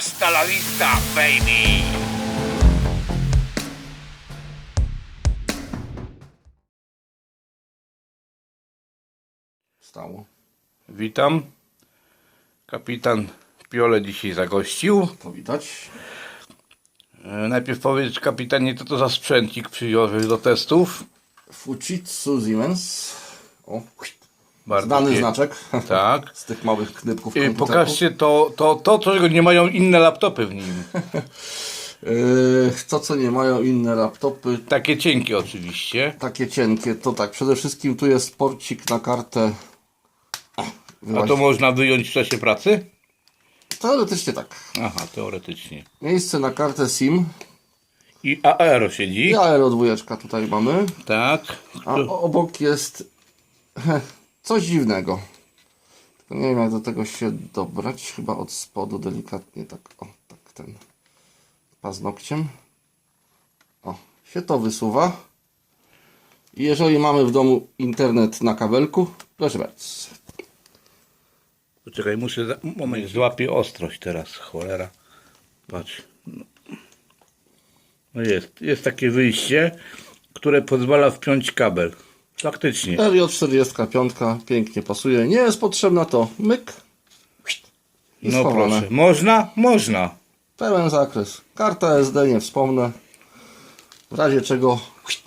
Hasta la vista, baby! Stało. Witam. Kapitan Piole dzisiaj zagościł. To widać. E, Najpierw powiedz kapitanie, co to za sprzęcik przywiozłeś do testów. Fujitsu Siemens. O, Bardzo znany pie- znaczek. Tak. Z tych małych knypków E, komputerków. Pokażcie to, to, to, czego nie mają inne laptopy w nim. Yy, to, co nie mają inne laptopy, Takie cienkie oczywiście. takie cienkie, to tak, przede wszystkim tu jest porcik na kartę. A to można wyjąć w czasie pracy? Teoretycznie tak. Aha, teoretycznie. Miejsce na kartę SIM. I AR siedzi. I Aero dwójeczka tutaj mamy. Tak. A obok jest coś dziwnego. Tylko nie wiem jak do tego się dobrać. Chyba od spodu delikatnie tak, o, tak ten paznokciem. O, się to wysuwa. I jeżeli mamy w domu internet na kabelku, proszę bardzo. Poczekaj, muszę. Za... Moment, złapię ostrość teraz, cholera. Patrz. No. Jest, jest takie wyjście, które pozwala wpiąć kabel. Faktycznie. RJ45 pięknie pasuje. Nie jest potrzebna to myk. I No schowane. proszę. Można? Można. Pełen zakres. Karta SD nie wspomnę. W razie czego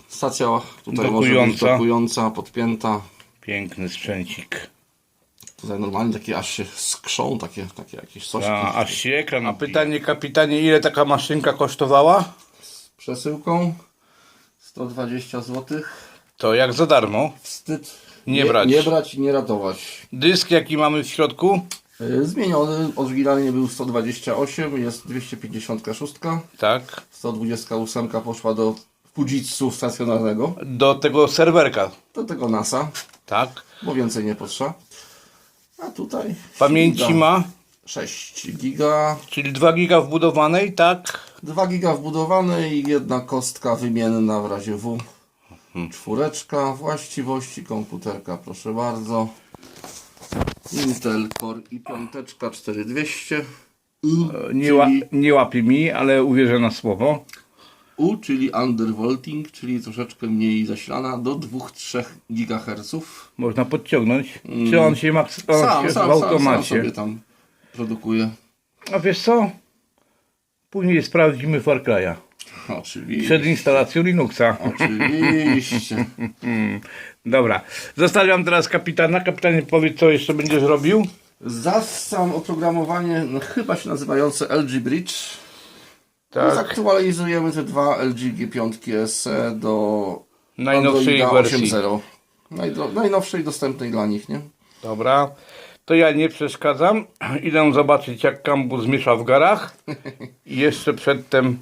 stacja tutaj może być Dokująca. dokująca, podpięta. Piękny sprzęcik. Tutaj normalnie takie aż się skrzą, takie, takie jakieś coś. A, aż się ekran. A pytanie, kapitanie, ile taka maszynka kosztowała? Przesyłką 120 zł. To jak za darmo. Wstyd Nie brać. Nie brać i nie ratować. Dysk, jaki mamy w środku? Yy, Zmieniony, oryginalnie był 128, jest 256. Tak. 128 poszła do Fujitsu stacjonarnego, Do tego serwerka. do tego NASA, Tak. bo więcej nie potrzeba. A tutaj Pamięci ma, 6 giga, czyli 2 giga wbudowanej, tak. 2 giga wbudowane i jedna kostka wymienna w razie W. Czwóreczka, właściwości komputerka, proszę bardzo. Intel Core i piąteczka 4200. U, E, Nie, ła, czyli, nie łapie mi, ale uwierzę na słowo. U, czyli undervolting, czyli troszeczkę mniej zasilana, do 2-3 GHz. Można podciągnąć. Czy on się, maks- on Mm. Sam, się sam, w sam, sam automacie? sobie tam produkuje. A wiesz co? Później sprawdzimy Far Cry'a. Oczywiście. Przed instalacją Linuxa. Oczywiście. Dobra. Zostawiam teraz kapitana. Kapitanie, powiedz, co jeszcze będziesz robił? Zassam oprogramowanie, no, chyba się nazywające LG Bridge. Tak. Zaktualizujemy te dwa LG G5 SE do Najnowszej wersji. 8.0. Najdro- najnowszej dostępnej dla nich, nie? Dobra. To ja nie przeszkadzam. Idę zobaczyć, jak kambus miesza w garach. I jeszcze przedtem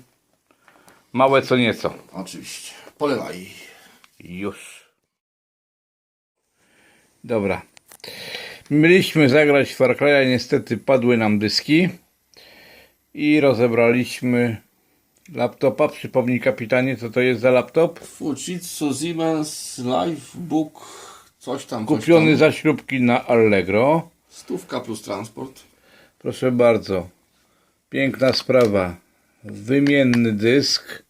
małe co nieco. Oczywiście. Polewaj. Już. Dobra. Mieliśmy zagrać w Far Cry'a, niestety padły nam dyski. I rozebraliśmy laptopa. Przypomnij kapitanie, co to jest za laptop? Fujitsu Siemens Livebook coś tam. Kupiony coś tam. za śrubki na Allegro. Stówka plus transport. Proszę bardzo. Piękna sprawa. Wymienny dysk.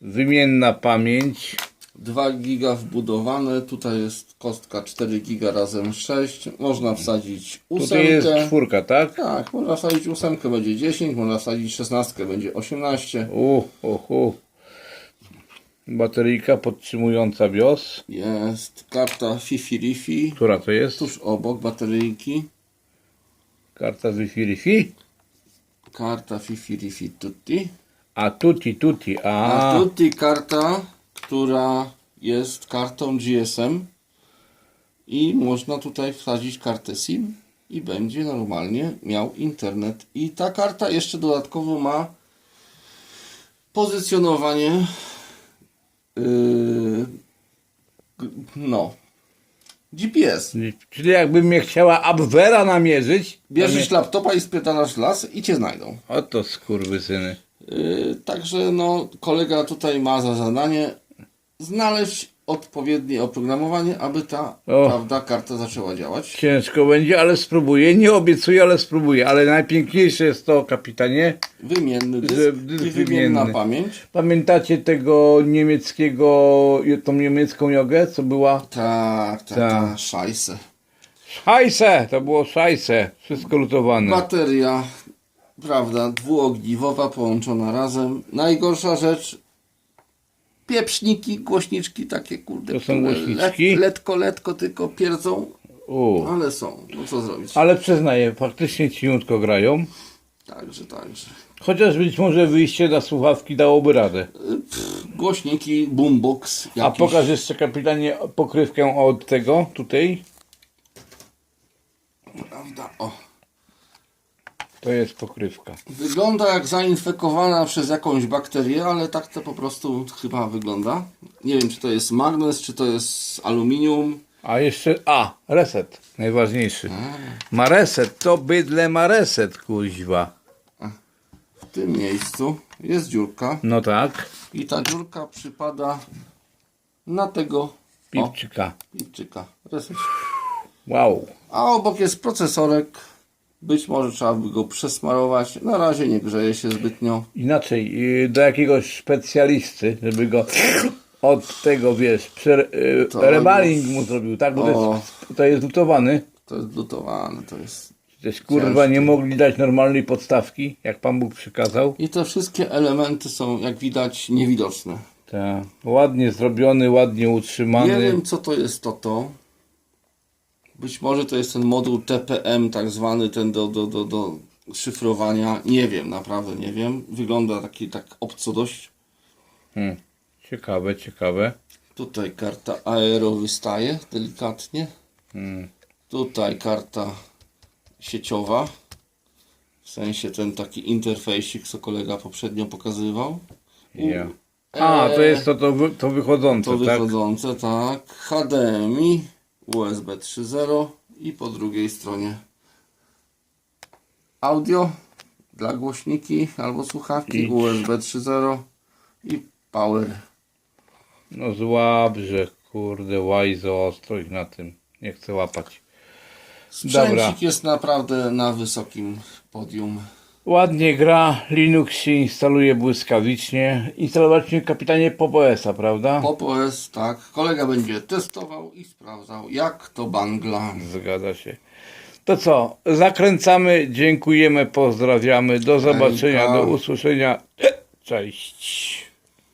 Wymienna pamięć. 2 giga wbudowane, tutaj jest kostka 4 giga razem 6. Można wsadzić Tutaj jest ósemkę. czwórka, tak? Tak, można wsadzić ósemkę, będzie 10, można wsadzić 16, będzie 18. Uh, uh, uh. Bateryjka podtrzymująca BIOS. Jest karta Fifi Rifi, Która to jest? tuż obok bateryjki. Karta Wi-Fi Wi-Fi? Karta Fifi Rifi Tutti. A tutti tutti. A A, Tutti karta, która jest kartą GSM i można tutaj wsadzić kartę SIM i będzie normalnie miał internet. I ta karta jeszcze dodatkowo ma pozycjonowanie yy, no GPS. czyli jakby mnie chciała Abwera namierzyć. Bierzesz laptopa i spierdalasz las i cię znajdą. Oto skurwysyny. Yy, także no, kolega tutaj ma za zadanie znaleźć odpowiednie oprogramowanie, aby ta O. prawda, karta zaczęła działać. Ciężko będzie, ale spróbuję. Nie obiecuję, ale spróbuję. Ale najpiękniejsze jest to, kapitanie. Wymienny dysk Że dysk i wymienna wymienny. pamięć. Pamiętacie tego niemieckiego, tą niemiecką jogę, co była? Tak, tak, Tak. tak. Szajse. Szajse! To było szajse. Wszystko lutowane. Bateria, prawda, dwuogniwowa połączona razem. Najgorsza rzecz, pieprzniki, głośniczki takie, kurde, To są głośniczki? Let, letko, letko tylko pierdzą, U. ale są. No co zrobić? Ale przyznaję, faktycznie cieniutko grają. Także, także. Chociaż być może wyjście na słuchawki dałoby radę. Głośniki, boombox. A Jakiś. pokaż jeszcze kapitanie pokrywkę od tego tutaj. Prawda, o. To jest pokrywka. Wygląda jak zainfekowana przez jakąś bakterię, ale tak to po prostu chyba wygląda. Nie wiem, czy to jest magnes, czy to jest aluminium. A jeszcze, a, reset, najważniejszy. Ma reset, to bydle ma reset, kuźwa. W tym miejscu jest dziurka No tak, i ta dziurka przypada na tego o, pipczyka. pipczyka. Reset. Wow. A obok jest procesorek. Być może trzeba by go przesmarować. Na razie nie grzeje się zbytnio. Inaczej, y, do jakiegoś specjalisty, żeby go od tego, wiesz, prze, y, To rebaling mu zrobił, tak? Bo to jest, to jest lutowany. To jest lutowane, to jest. Przecież kurwa nie mogli dać normalnej podstawki, jak Pan Bóg przykazał. I te wszystkie elementy są, jak widać, niewidoczne. Tak. Ładnie zrobiony, ładnie utrzymany. Nie wiem, co to jest to to. Być może to jest ten moduł TPM, tak zwany, ten do, do, do, do szyfrowania. Nie wiem, naprawdę nie wiem. Wygląda taki tak obco dość. Hmm. Ciekawe, ciekawe. Tutaj karta aero wystaje delikatnie. Hmm. Tutaj karta sieciowa. W sensie ten taki interfejsik, co kolega poprzednio pokazywał. U- Ja. A, to jest to, to, to wychodzące, To tak? wychodzące, tak. HDMI, USB 3.0 i po drugiej stronie audio dla głośniki albo słuchawki, I- USB 3.0 i power. No złabrze, kurde, łajzo ostro ich na tym. Nie chcę łapać. Sprzęcik Dobra. jest naprawdę na wysokim podium. Ładnie gra, Linux się instaluje błyskawicznie. Instalować mi kapitanie PopOS-a, prawda? Pop OS, tak. Kolega będzie testował i sprawdzał, jak to bangla. Zgadza się. To co, zakręcamy, dziękujemy, pozdrawiamy, do zobaczenia, do usłyszenia. Cześć.